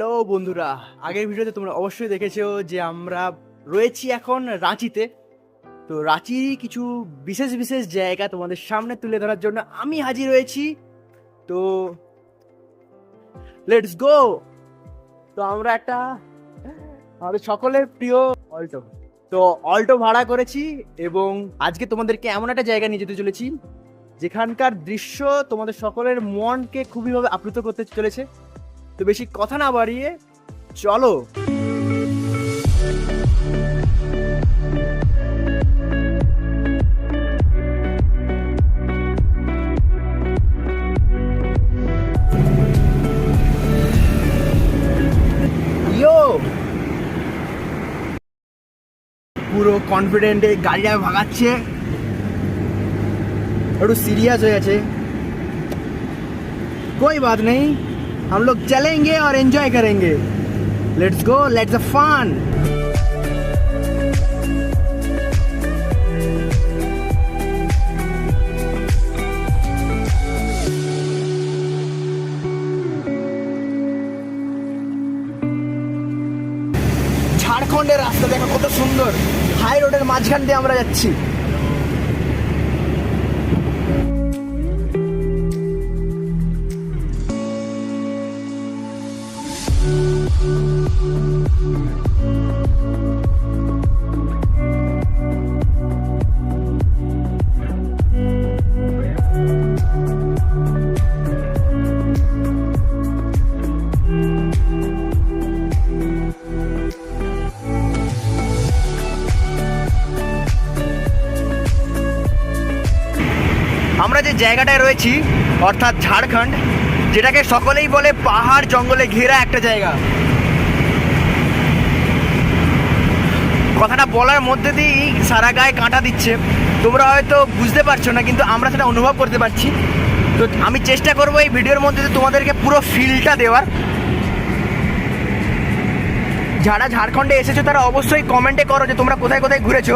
Hello বন্ধুরা। আগের ভিডিওতে তোমরা অবশ্যই দেখেছ যে আমরা রয়েছি এখন রাঁচিতে। তো রাঁচির কিছু বিশেষ বিশেষ জায়গা তোমাদের সামনে তুলে ধরার জন্য আমি হাজির হয়েছি। তো লেটস গো তো আমরা একটা আমাদের সকলের প্রিয় অল্টো। তো অল্টো ভাড়া করেছি এবং আজকে তোমাদেরকে এমন একটা জায়গা নিয়ে যেতে চলেছি, যেখানকার দৃশ্য তোমাদের সকলের মনকে খুবইভাবে আপ্লুত করতে চলেছে। তো বেশি কথা না বাড়িয়ে চলো। পুরো কনফিডেন্টে গাড়িটা ভাগাচ্ছে। একটু সিরিয়াস হয়ে আছে কই বাদ নেই? हम लोग चलेंगे और एंजॉय करेंगे let's go let's a fun ঝাড়খণ্ডের রাস্তা দেখো কত সুন্দর হাই রোডের মাঝখান দিয়ে আমরা যাচ্ছি জায়গাটায় রয়েছি, অর্থাৎ ঝাড়খণ্ড, যেটাকে সকলেই বলে পাহাড় জঙ্গলে ঘেরা একটা জায়গা। কথাটা বলার মধ্যে দিয়েই সারা গায়ে কাঁটা দিচ্ছে। তোমরা হয়তো বুঝতে পারছ না, কিন্তু আমরা সেটা অনুভব করতে পারছি। তো আমি চেষ্টা করব এই ভিডিওর মধ্যে তোমাদেরকে পুরো ফিলটা দেওয়ার। যারা ঝাড়খণ্ডে এসেছ, তারা অবশ্যই কমেন্টে করো যে তোমরা কোথায় কোথায় ঘুরেছো।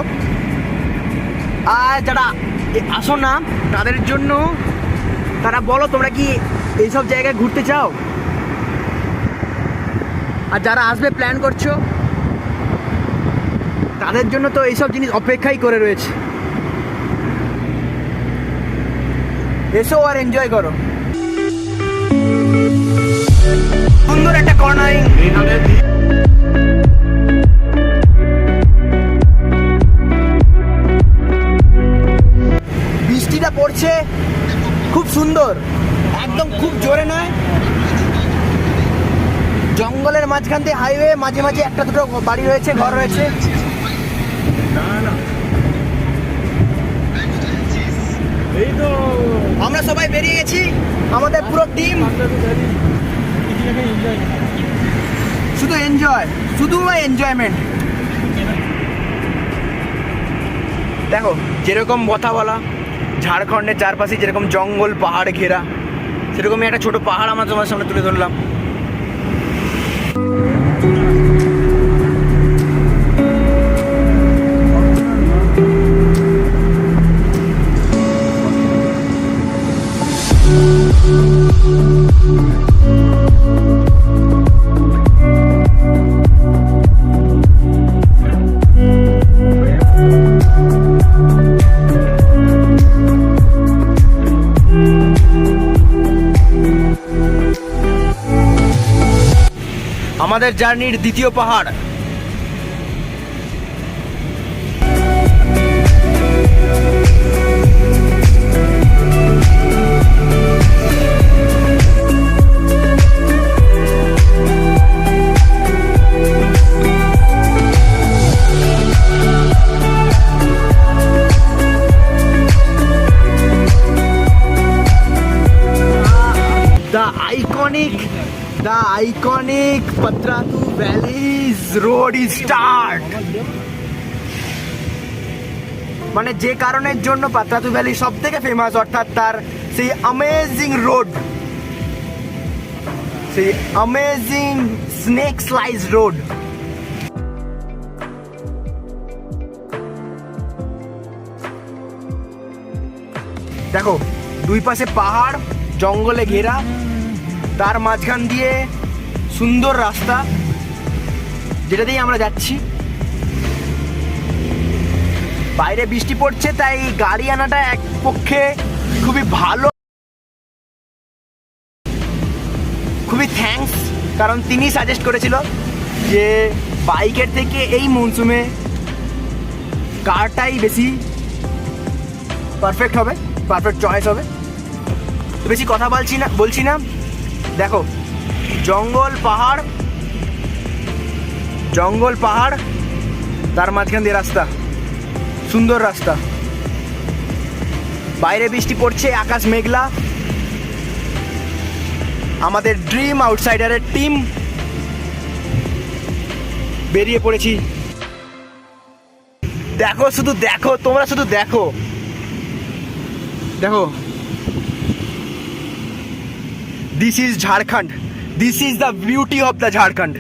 আর যারা আসো না তাদের জন্য তারা বলো তোমরা কি এইসব জায়গায় ঘুরতে চাও? আর যারা আসবে প্ল্যান করছ, তাদের জন্য তো এইসব জিনিস অপেক্ষাই করে রয়েছে। এসো আর এনজয় করো। সুন্দর একটা কর্নারিং পড়ছে খুব সুন্দর, একদম খুব জোরে নয়। জঙ্গলের মাঝখান দিয়ে হাইওয়ে মাঝে মাঝে একটা দুটো বাড়ি রয়েছে, ঘর রয়েছে। আমরা সবাই বেরিয়ে গেছি, আমাদের পুরো টিম শুধু এনজয় শুধু এনজয়মেন্ট দেখো, যেরকম কথা বলা ঝাড়খণ্ডের চারপাশে যেরকম জঙ্গল, পাহাড় ঘেরা, সেরকমই একটা ছোট পাহাড় আমরা তোমার সামনে তুলে ধরলাম। আমাদের জার্নির দ্বিতীয় পাহাড় the iconic Patratu Valleys road is start মানে যে কারণের জন্য পাত্রাতু ভ্যালি সব থেকে ফেমাস অর্থাৎ তার সেই অ্যামেজিং রোড সেই অ্যামেজিং স্নেক স্লাইস রোড দেখো, দুই পাশে পাহাড়, জঙ্গলে ঘেরা তার মাঝখান দিয়ে সুন্দর রাস্তা, যেটা দিয়ে আমরা যাচ্ছি। বাইরে বৃষ্টি পড়ছে, তাই গাড়ি আনাটা এক পক্ষে খুবই ভালো। খুবই থ্যাঙ্কস কারণ তিনি সাজেস্ট করেছিল যে বাইকের থেকে এই মৌসুমে কারটাই বেশি পারফেক্ট হবে পারফেক্ট চয়েস হবে। বেশি কথা বলছি না বলছি না। দেখো, জঙ্গল, পাহাড় জঙ্গল, পাহাড়, তার মাঝখান দিয়ে রাস্তা, সুন্দর রাস্তা। বাইরে বৃষ্টি পড়ছে, আকাশ মেঘলা। আমাদের ড্রিম আউটসাইডারের টিম বেরিয়ে পড়েছি। দেখো, শুধু দেখো, তোমরা শুধু দেখো। দেখো this is Jharkhand this is the beauty of the Jharkhand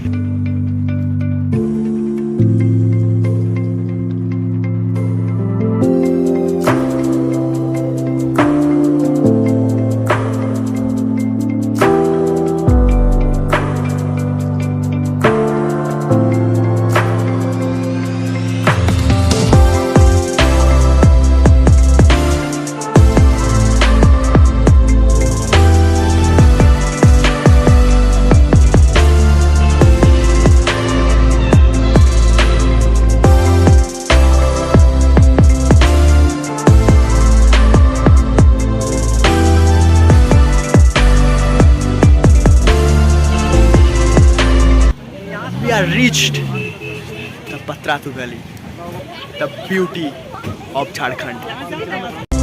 are reached the Patratu Valley, the beauty of Jharkhand.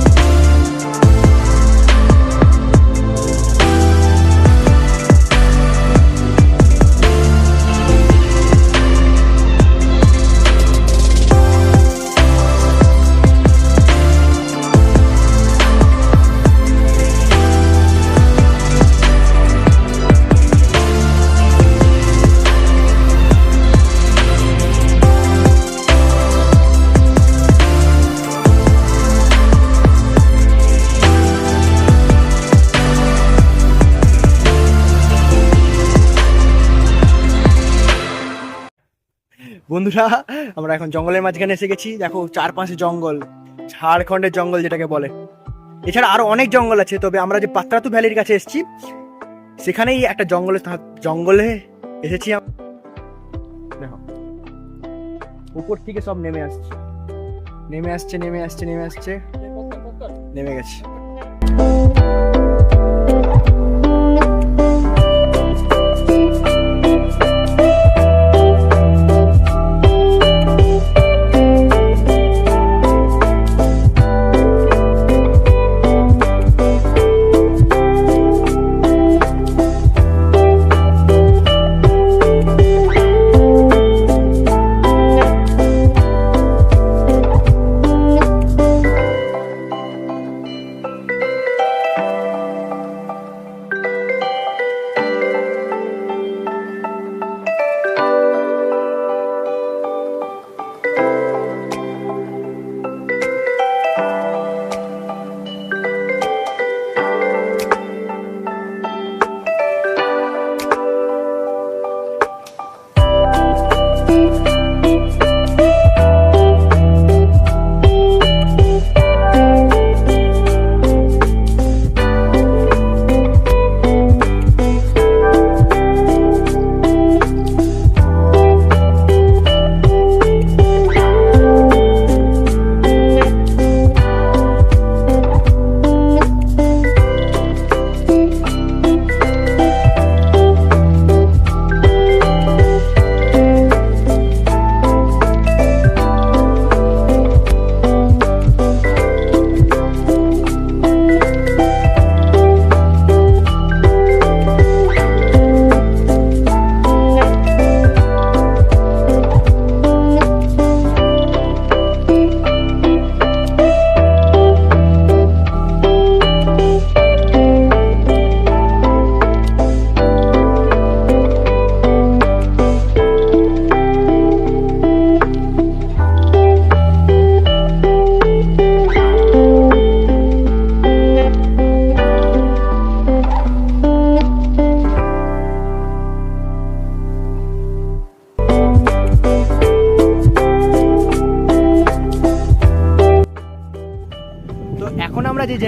বন্ধুরা, আমরা এখন জঙ্গলের মাঝখানে এসে গেছি। দেখো, চারপাশে জঙ্গল, ঝাড়খণ্ডের জঙ্গল যেটাকে বলে। এছাড়া আরও অনেক জঙ্গল আছে, তবে আমরা যে পাত্রাতু ভ্যালির কাছে এসেছি, সেখানেই একটা জঙ্গলে জঙ্গলে এসেছি দেখো, উপর থেকে সব নেমে আসছে। নেমে আসছে নেমে আসছে নেমে আসছে। নেমে গেছে।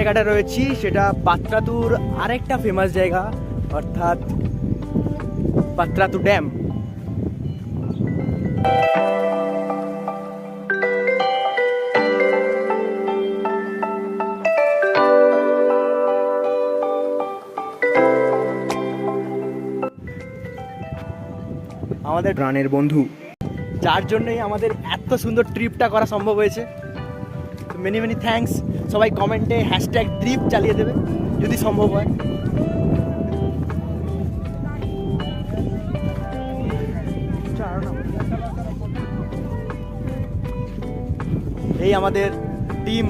জায়গাটা রয়েছি, সেটা পাত্রাতুর আরেকটা ফেমাস জায়গা, অর্থাৎ পাত্রাতু ড্যাম। আমাদের প্রাণের বন্ধু। যার জন্যই আমাদের এত সুন্দর ট্রিপটা করা সম্ভব হয়েছে। মেনি মেনি থ্যাঙ্কস সবাই কমেন্টে হ্যাশট্যাগ ট্রিপ চালিয়ে দেবে, যদি সম্ভব হয়। এই আমাদের team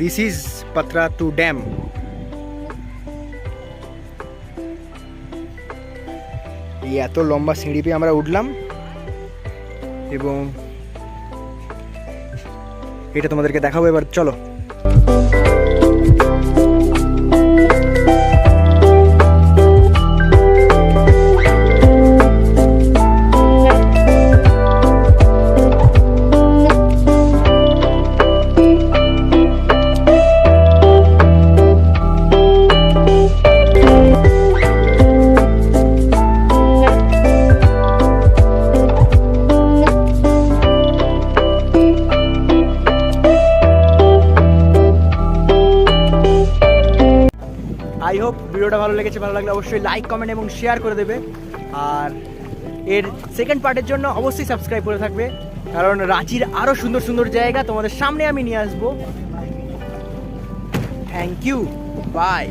this is Patratu dam এত লম্বা সিঁড়ি পেয়ে আমরা উঠলাম। এবং এটা তোমাদেরকে দেখাবো এবার চলো। আই হোপ ভিডিওটা ভালো লেগেছে, ভালো লাগলে অবশ্যই লাইক কমেন্ট এবং শেয়ার করে দেবে। আর এর সেকেন্ড পার্টের জন্য অবশ্যই সাবস্ক্রাইব করে থাকবে, কারণ রাঁচির আরও সুন্দর সুন্দর জায়গা তোমাদের সামনে আমি নিয়ে আসব। Thank you by